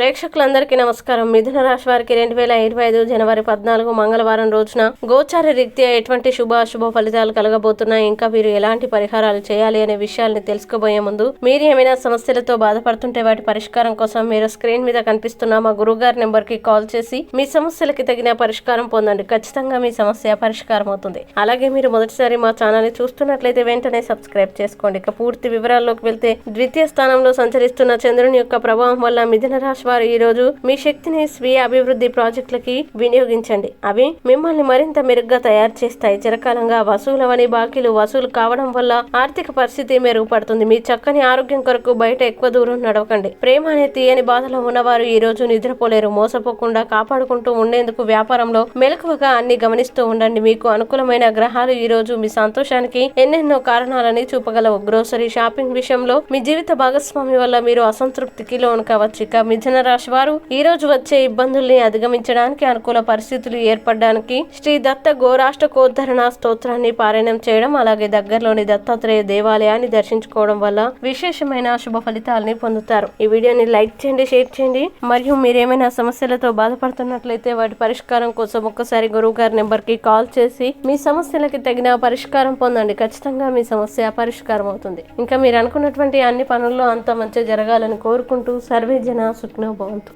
ప్రేక్షకులందరికీ నమస్కారం. మిథున రాశి వారికి రెండు వేల ఇరవై ఐదు జనవరి పద్నాలుగు మంగళవారం రోజున గోచార రీత్యా ఎటువంటి శుభ అశుభ ఫలితాలు కలగబోతున్నాయి? ఇంకా మీరు ఎలాంటి పరిహారాలు చేయాలి అనే విషయాల్ని తెలుసుకోబోయే ముందు మీరు ఏమైనా సమస్యలతో బాధపడుతుంటే వాటి పరిష్కారం కోసం మీరు స్క్రీన్ మీద కనిపిస్తున్న మా గురువుగారి నెంబర్కి కాల్ చేసి మీ సమస్యలకి తగిన పరిష్కారం పొందండి. ఖచ్చితంగా మీ సమస్య పరిష్కారం అవుతుంది. అలాగే మీరు మొదటిసారి మా ఛానల్ని చూస్తున్నట్లయితే వెంటనే సబ్స్క్రైబ్ చేసుకోండి. ఇక పూర్తి వివరాల్లోకి వెళ్తే ద్వితీయ స్థానంలో సంచరిస్తున్న చంద్రుని యొక్క ప్రభావం వల్ల మిథున రాశి వారు ఈరోజు మీ శక్తిని స్వీయ అభివృద్ధి ప్రాజెక్టులకి వినియోగించండి. అవి మిమ్మల్ని మరింత మెరుగ్గా తయారు చేస్తాయి. చిరకాలంగా వసూలవని బాకీలు వసూలు కావడం వల్ల ఆర్థిక పరిస్థితి మెరుగుపడుతుంది. మీ చక్కని ఆరోగ్యం కొరకు బయట ఎక్కువ దూరం నడవకండి. ప్రేమ అనే తీయని బాధలో ఉన్నవారు ఈ రోజు నిద్రపోలేరు. మోసపోకుండా కాపాడుకుంటూ ఉండేందుకు వ్యాపారంలో మెలకువగా అన్ని గమనిస్తూ ఉండండి. మీకు అనుకూలమైన గ్రహాలు ఈ రోజు మీ సంతోషానికి ఎన్నెన్నో కారణాలని చూపగలవు. గ్రోసరీ షాపింగ్ విషయంలో మీ జీవిత భాగస్వామి వల్ల మీరు అసంతృప్తికి లోను కావచ్చు ఇక మిథున రాశి వారు ఈ రోజు వచ్చే ఇబ్బందుల్ని అధిగమించడానికి అనుకూల పరిస్థితులు ఏర్పడడానికి శ్రీ దత్త గోరాష్ట్ర కోద్ధరణ స్తోత్రాన్ని పారాయణం చేయడం అలాగే దగ్గరలోని దత్తాత్రేయ దేవాలయాన్ని దర్శించుకోవడం వల్ల విశేషమైన శుభ ఫలితాలని పొందుతారు. ఈ వీడియోని లైక్ చేయండి షేర్ చేయండి. మరియు మీరేమైనా సమస్యలతో బాధపడుతున్నట్లయితే వాటి పరిష్కారం కోసం ఒక్కసారి గురువు గారి నెంబర్కి కాల్ చేసి మీ సమస్యలకి తగిన పరిష్కారం పొందండి. ఖచ్చితంగా మీ సమస్య పరిష్కారం అవుతుంది ఇంకా మీరు అనుకున్నటువంటి అన్ని పనుల్లో అంత మంచి జరగాలని కోరుకుంటూ సర్వే జన não volto